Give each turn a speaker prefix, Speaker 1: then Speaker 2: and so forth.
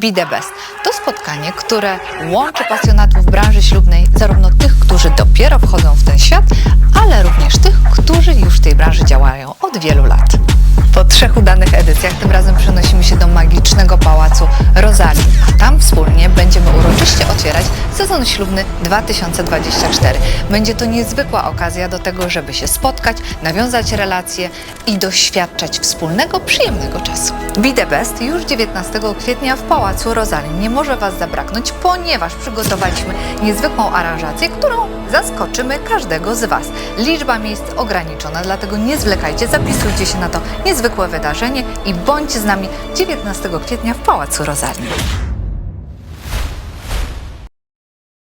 Speaker 1: Be the Best. To spotkanie, które łączy pasjonatów branży ślubnej, zarówno tych, którzy dopiero wchodzą w ten świat, ale również tych, którzy już w tej branży działają od wielu lat. Po trzech udanych edycjach tym razem przenosimy się do magicznego pałacu Rozali, a tam wspólnie będziemy uroczyście otwierać sezon ślubny 2024. Będzie to niezwykła okazja do tego, żeby się spotkać, nawiązać relacje i doświadczać wspólnego, przyjemnego czasu. Be the Best już 19 kwietnia w Pałacu Rozalin nie może Was zabraknąć, ponieważ przygotowaliśmy niezwykłą aranżację, którą zaskoczymy każdego z Was. Liczba miejsc ograniczona, dlatego nie zwlekajcie, zapisujcie się na to niezwykłe wydarzenie i bądźcie z nami 19 kwietnia w Pałacu Rozalin.